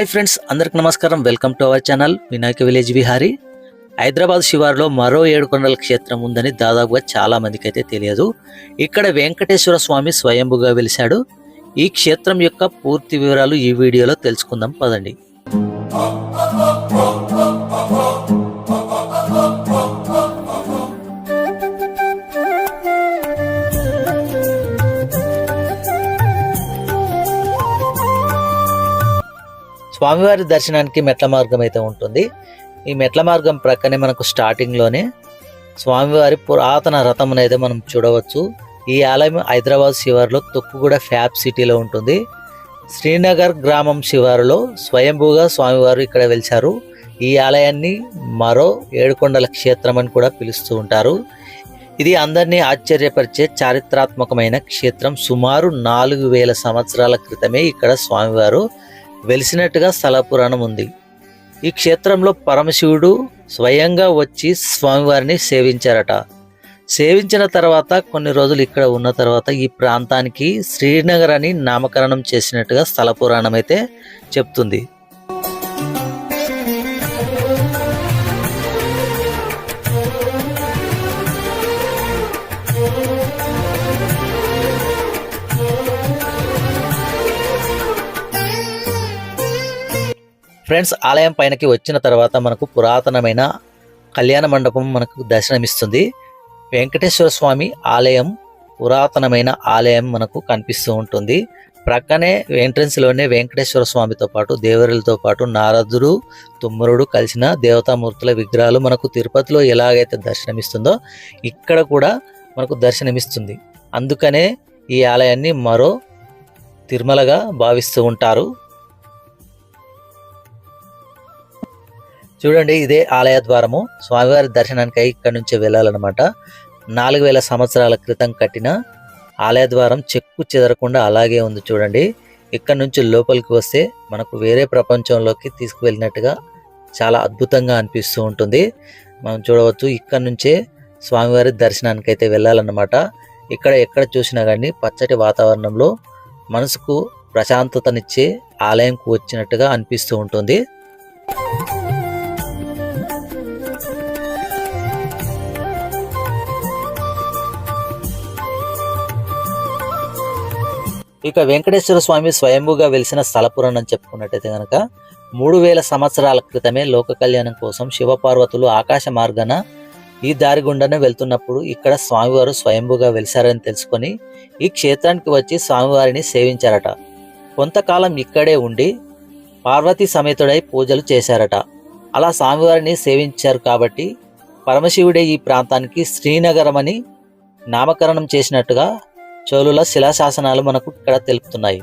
Hi friends అందరికి నమస్కారం. Welcome to our channel Vinayaka village Vihari. Hyderabad శివారులో మరో ఏడు కొండల క్షేత్రం ఉందని దాదాపుగా చాలా మందికి అయితే తెలియదు. ఇక్కడ వెంకటేశ్వర స్వామి స్వయంభుగా వెలిశాడు. ఈ క్షేత్రం యొక్క పూర్తి వివరాలు ఈ వీడియోలో తెలుసుకుందాం. పదండి. స్వామివారి దర్శనానికి మెట్ల మార్గం అయితే ఉంటుంది. ఈ మెట్ల మార్గం ప్రక్కనే మనకు స్టార్టింగ్లోనే స్వామివారి పురాతన రథం అయితే మనం చూడవచ్చు. ఈ ఆలయం హైదరాబాద్ శివారులో తొక్కుగూడ ఫ్యాబ్ సిటీలో ఉంటుంది. శ్రీనగర్ గ్రామం శివారులో స్వయంభూగా స్వామివారు ఇక్కడ వెలిచారు ఈ ఆలయాన్ని మరో ఏడుకొండల క్షేత్రం అని కూడా పిలుస్తూ ఉంటారు. ఇది అందరినీ ఆశ్చర్యపరిచే చారిత్రాత్మకమైన క్షేత్రం. సుమారు నాలుగు వేల సంవత్సరాల క్రితమే ఇక్కడ స్వామివారు వెలిసినట్టుగా స్థల పురాణం ఉంది. ఈ క్షేత్రంలో పరమశివుడు స్వయంగా వచ్చి స్వామివారిని సేవించారట. సేవించిన తర్వాత కొన్ని రోజులు ఇక్కడ ఉన్న తర్వాత ఈ ప్రాంతానికి శ్రీనగర్ అని నామకరణం చేసినట్టుగా స్థల పురాణం అయితే చెప్తుంది. ఫ్రెండ్స్ ఆలయం పైనకి వచ్చిన తర్వాత మనకు పురాతనమైన కళ్యాణ మండపం మనకు దర్శనమిస్తుంది. వెంకటేశ్వర స్వామి ఆలయం పురాతనమైన ఆలయం మనకు కనిపిస్తూ ఉంటుంది. ప్రక్కనే ఎంట్రన్స్లోనే వెంకటేశ్వర స్వామితో పాటు దేవరులతో పాటు నారదుడు తుమ్మరుడు కలిసిన దేవతామూర్తుల విగ్రహాలు మనకు తిరుపతిలో ఎలాగైతే దర్శనమిస్తుందో ఇక్కడ కూడా మనకు దర్శనమిస్తుంది. అందుకనే ఈ ఆలయాన్ని మరో తిరుమలగా భావిస్తూ ఉంటారు. చూడండి ఇదే ఆలయ ద్వారము. స్వామివారి దర్శనానికి ఇక్కడ నుంచి వెళ్ళాలన్నమాట. నాలుగు వేల సంవత్సరాల క్రితం కట్టిన ఆలయ ద్వారం చెక్కు చెదరకుండా అలాగే ఉంది చూడండి. ఇక్కడ నుంచి లోపలికి వస్తే మనకు వేరే ప్రపంచంలోకి తీసుకువెళ్ళినట్టుగా చాలా అద్భుతంగా అనిపిస్తూ ఉంటుంది. మనం చూడవచ్చు ఇక్కడ నుంచే స్వామివారి దర్శనానికి అయితే వెళ్ళాలన్నమాట. ఇక్కడ ఎక్కడ చూసినా కానీ పచ్చటి వాతావరణంలో మనసుకు ప్రశాంతతనిచ్చే ఆలయంకు వచ్చినట్టుగా అనిపిస్తూ ఉంటుంది. ఇక వెంకటేశ్వర స్వామి స్వయంభూగా వెలిసిన స్థలపురం అని చెప్పుకున్నట్టయితే కనుక మూడు వేల సంవత్సరాల క్రితమే లోక కళ్యాణం కోసం శివపార్వతులు ఆకాశ మార్గాన ఈ దారి గుండానే వెళ్తున్నప్పుడు ఇక్కడ స్వామివారు స్వయంభూగా వెలిశారని తెలుసుకొని ఈ క్షేత్రానికి వచ్చి స్వామివారిని సేవించారట. కొంతకాలం ఇక్కడే ఉండి పార్వతీ సమేతుడై పూజలు చేశారట. అలా స్వామివారిని సేవించారు కాబట్టి పరమశివుడే ఈ ప్రాంతానికి శ్రీనగరం అని నామకరణం చేసినట్టుగా చోళుల శిలాశాసనాలు మనకు ఇక్కడ తెలుపుతున్నాయి.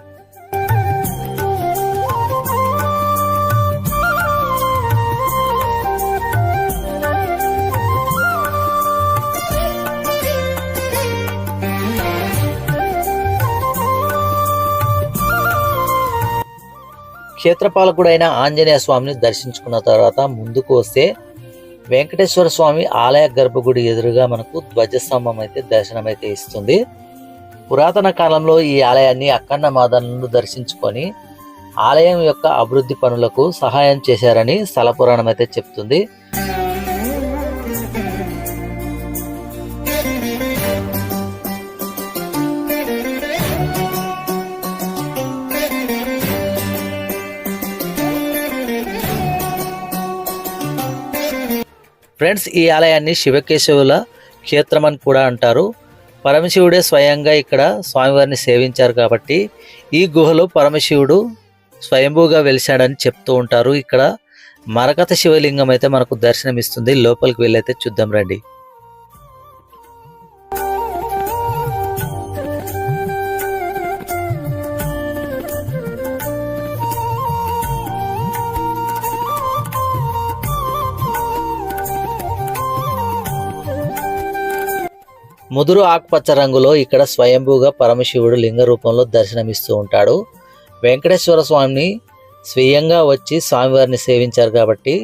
క్షేత్రపాలకుడైన ఆంజనేయ స్వామిని దర్శించుకున్న తర్వాత ముందుకు వస్తే వెంకటేశ్వర స్వామి ఆలయ గర్భగుడి ఎదురుగా మనకు ధ్వజస్తంభం అయితే దర్శనం అయితే ఇస్తుంది. పురాతన కాలంలో ఈ ఆలయాన్ని అక్కన్న మాదలను దర్శించుకొని ఆలయం యొక్క అభివృద్ధి పనులకు సహాయం చేశారని స్థల పురాణం అయితే చెప్తుంది. ఫ్రెండ్స్ ఈ ఆలయాన్ని శివకేశవుల క్షేత్రం అని కూడా అంటారు. పరమశివుడే స్వయంగా ఇక్కడ స్వామివారిని సేవించారు కాబట్టి ఈ గుహలో పరమశివుడు స్వయంభూగా వెలిశాడని చెప్తూ ఉంటారు. ఇక్కడ మరకత శివలింగం అయితే మనకు దర్శనమిస్తుంది. లోపలికి వెళ్ళైతే చూద్దాం రండి. ముదురు ఆకుపచ్చ రంగులో ఇక్కడ స్వయంభూగా పరమశివుడు లింగ రూపంలో దర్శనమిస్తూ ఉంటాడు. వెంకటేశ్వర స్వామిని స్వయంగా వచ్చి స్వామివారిని సేవించారు కాబట్టి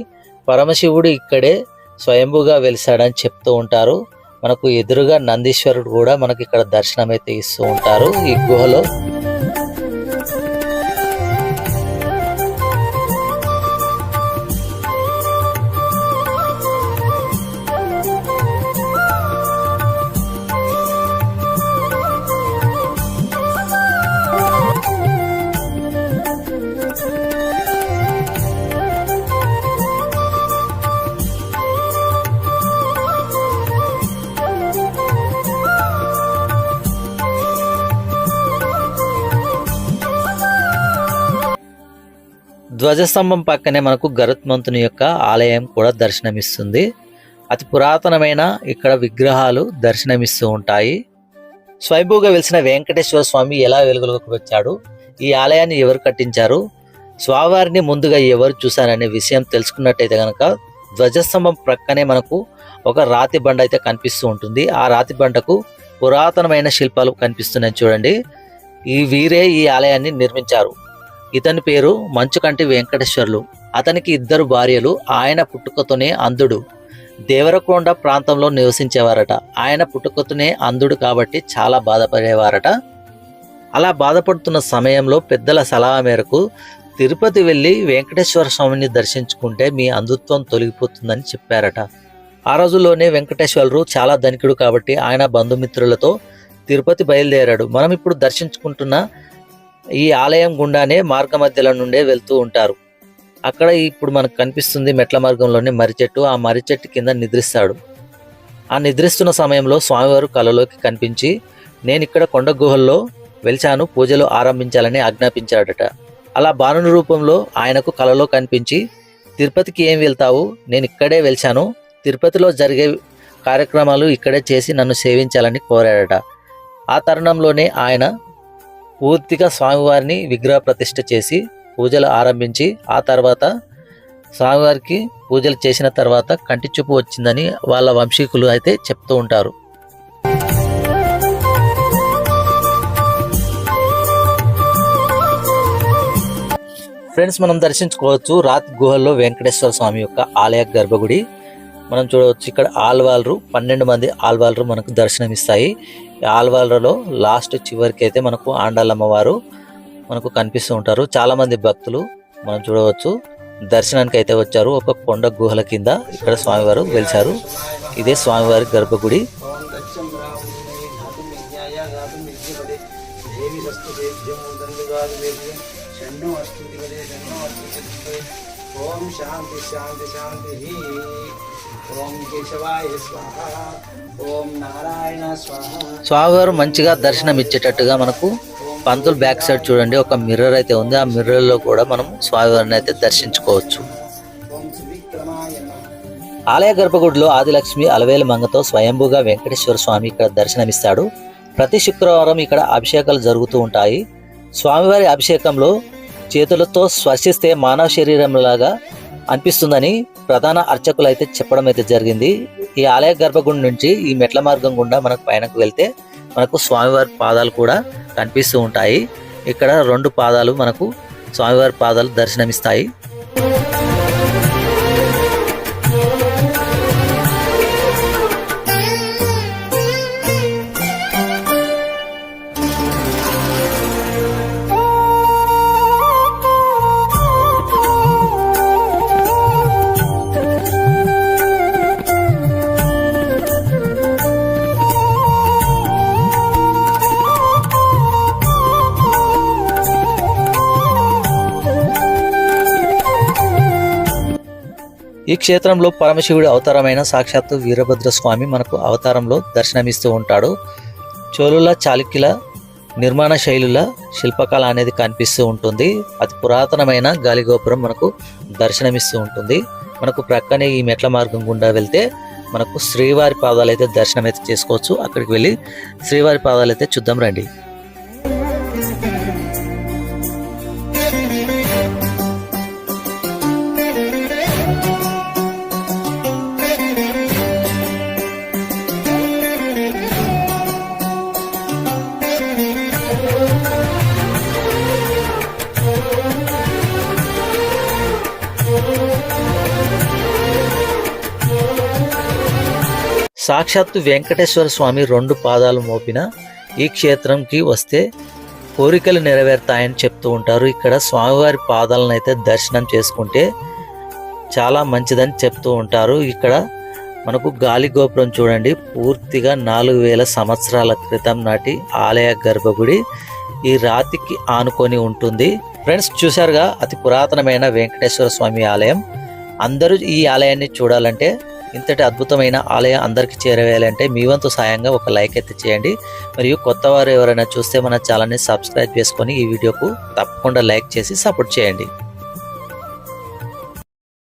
పరమశివుడు ఇక్కడే స్వయంభూగా వెలిసాడని చెప్తూ ఉంటారు. మనకు ఎదురుగా నందీశ్వరుడు కూడా మనకి ఇక్కడ దర్శనం అయితే ఇస్తూ ఉంటారు ఈ గుహలో. ధ్వజస్తంభం పక్కనే మనకు గరుత్మంతుని యొక్క ఆలయం కూడా దర్శనమిస్తుంది. అతి పురాతనమైన ఇక్కడ విగ్రహాలు దర్శనమిస్తూ ఉంటాయి. స్వయంభూగా వెలిసిన వెంకటేశ్వర స్వామి ఎలా వెలుగులోకి వచ్చాడు? ఈ ఆలయాన్ని ఎవరు కట్టించారు? స్వామివారిని ముందుగా ఎవరు చూశారనే విషయం తెలుసుకున్నట్టయితే కనుక ధ్వజస్తంభం ప్రక్కనే మనకు ఒక రాతి బండ అయితే కనిపిస్తూ ఉంటుంది. ఆ రాతి బండకు పురాతనమైన శిల్పాలు కనిపిస్తున్నాయి చూడండి. ఈ వీరే ఈ ఆలయాన్ని నిర్మించారు. ఇతని పేరు మంచుకంటి వెంకటేశ్వర్లు. అతనికి ఇద్దరు భార్యలు ఆయన పుట్టుకతోనే అంధుడు. దేవరకొండ ప్రాంతంలో నివసించేవారట. ఆయన పుట్టుకతోనే అంధుడు కాబట్టి చాలా బాధపడేవారట. అలా బాధపడుతున్న సమయంలో పెద్దల సలహా మేరకు తిరుపతి వెళ్ళి వెంకటేశ్వర స్వామిని దర్శించుకుంటే మీ అంధుత్వం తొలగిపోతుందని చెప్పారట. ఆ రోజుల్లోనే వెంకటేశ్వరరు చాలా ధనికుడు కాబట్టి ఆయన బంధుమిత్రులతో తిరుపతి బయలుదేరాడు. మనం ఇప్పుడు దర్శించుకుంటున్న ఈ ఆలయం గుండానే మార్గ మధ్యలో నుండే వెళ్తూ ఉంటారు. అక్కడ ఇప్పుడు మనకు కనిపిస్తుంది మెట్ల మార్గంలోనే మర్రి చెట్టు. ఆ మర్రి చెట్టు కింద నిద్రిస్తాడు. ఆ నిద్రిస్తున్న సమయంలో స్వామివారు కలలోకి కనిపించి నేను ఇక్కడ కొండ గుహల్లో వెలిచాను పూజలు ఆరంభించాలని ఆజ్ఞాపించాడట. అలా బాణుని రూపంలో ఆయనకు కలలో కనిపించి తిరుపతికి ఏం వెళ్తావు? నేను ఇక్కడే వెలిచాను. తిరుపతిలో జరిగే కార్యక్రమాలు ఇక్కడే చేసి నన్ను సేవించాలని కోరాడట. ఆ తరుణంలోనే ఆయన పూర్తిగా స్వామివారిని విగ్రహ ప్రతిష్ఠ చేసి పూజలు ఆరంభించి ఆ తర్వాత స్వామివారికి పూజలు చేసిన తర్వాత కంటి చూపు వచ్చిందని వాళ్ళ వంశీకులు అయితే చెప్తూ ఉంటారు. ఫ్రెండ్స్ మనం దర్శించుకోవచ్చు రాత్ గుహల్లో వెంకటేశ్వర స్వామి యొక్క ఆలయ గర్భగుడి. మనం చూడవచ్చు ఇక్కడ ఆల్వాళ్ళు పన్నెండు మంది ఆల్వాళ్ళు మనకు దర్శనమిస్తాయి. ఆల్వాలలో లాస్ట్ చివరికి అయితే మనకు ఆండాలమ్మవారు మనకు కనిపిస్తూ ఉంటారు. చాలా మంది భక్తులు మనం చూడవచ్చు. దర్శనానికి అయితే వచ్చారు. ఒక కొండ గుహల కింద ఇక్కడ స్వామివారు వెలిచారు ఇదే స్వామివారి గర్భగుడి. ఓం శాంతి శాంతి శాంతి ఓం కేశవాయ స్వాహ ఓం నారాయణ స్వాహ. స్వామివారు మంచిగా దర్శనం ఇచ్చేటట్టుగా మనకు పంతులు బ్యాక్ సైడ్ చూడండి ఒక మిర్రర్ అయితే ఉంది. ఆ మిర్రర్లో కూడా మనం స్వామివారిని అయితే దర్శించుకోవచ్చు. ఆలయ గర్భగుడిలో ఆదిలక్ష్మి అలవేలు మంగతో స్వయంభూగా వెంకటేశ్వర స్వామి ఇక్కడ దర్శనమిస్తాడు. ప్రతి శుక్రవారం ఇక్కడ అభిషేకాలు జరుగుతూ ఉంటాయి. స్వామివారి అభిషేకంలో చేతులతో స్పర్శిస్తే మానవ శరీరంలాగా అనిపిస్తుందని ప్రధాన అర్చకులు అయితే చెప్పడం అయితే జరిగింది. ఈ ఆలయ గర్భగుడి నుంచి ఈ మెట్ల మార్గం గుండా మనకు పైనకు వెళ్తే మనకు స్వామివారి పాదాలు కూడా కనిపిస్తూ ఉంటాయి. ఇక్కడ రెండు పాదాలు మనకు స్వామివారి పాదాలు దర్శనమిస్తాయి. ఈ క్షేత్రంలో పరమశివుడి అవతారమైన సాక్షాత్తు వీరభద్ర స్వామి మనకు అవతారంలో దర్శనమిస్తూ ఉంటాడు. చోళుల చాళుక్యుల నిర్మాణ శైలుల శిల్పకళ అనేది కనిపిస్తూ ఉంటుంది. అతి పురాతనమైన గాలిగోపురం మనకు దర్శనమిస్తూ ఉంటుంది. మనకు ప్రక్కనే ఈ మెట్ల మార్గం గుండా వెళ్తే మనకు శ్రీవారి పాదాలు అయితే దర్శనం అయితే చేసుకోవచ్చు. అక్కడికి వెళ్ళి శ్రీవారి పాదాలు అయితే చూద్దాం రండి. సాక్షాత్తు వెంకటేశ్వర స్వామి రెండు పాదాలు మోపిన ఈ క్షేత్రంకి వస్తే కోరికలు నెరవేరుతాయని చెప్తూ ఉంటారు. ఇక్కడ స్వామివారి పాదాలను అయితే దర్శనం చేసుకుంటే చాలా మంచిదని చెప్తూ ఉంటారు. ఇక్కడ మనకు గాలి గోపురం చూడండి. పూర్తిగా నాలుగు వేల సంవత్సరాల క్రితం నాటి ఆలయ గర్భగుడి ఈ రాతికి ఆనుకొని ఉంటుంది. ఫ్రెండ్స్ చూశారుగా? అతి పురాతనమైన వెంకటేశ్వర స్వామి ఆలయం. అందరూ ఈ ఆలయాన్ని చూడాలంటే ఇంతటి అద్భుతమైన ఆలయం అందరికీ చేరవేయాలంటే మీ వంతు సాయంగా ఒక లైక్ అయితే చేయండి. మరియు కొత్త వారు ఎవరైనా చూస్తే మన ఛానల్ని సబ్స్క్రైబ్ చేసుకొని ఈ వీడియోకు తప్పకుండా లైక్ చేసి సపోర్ట్ చేయండి.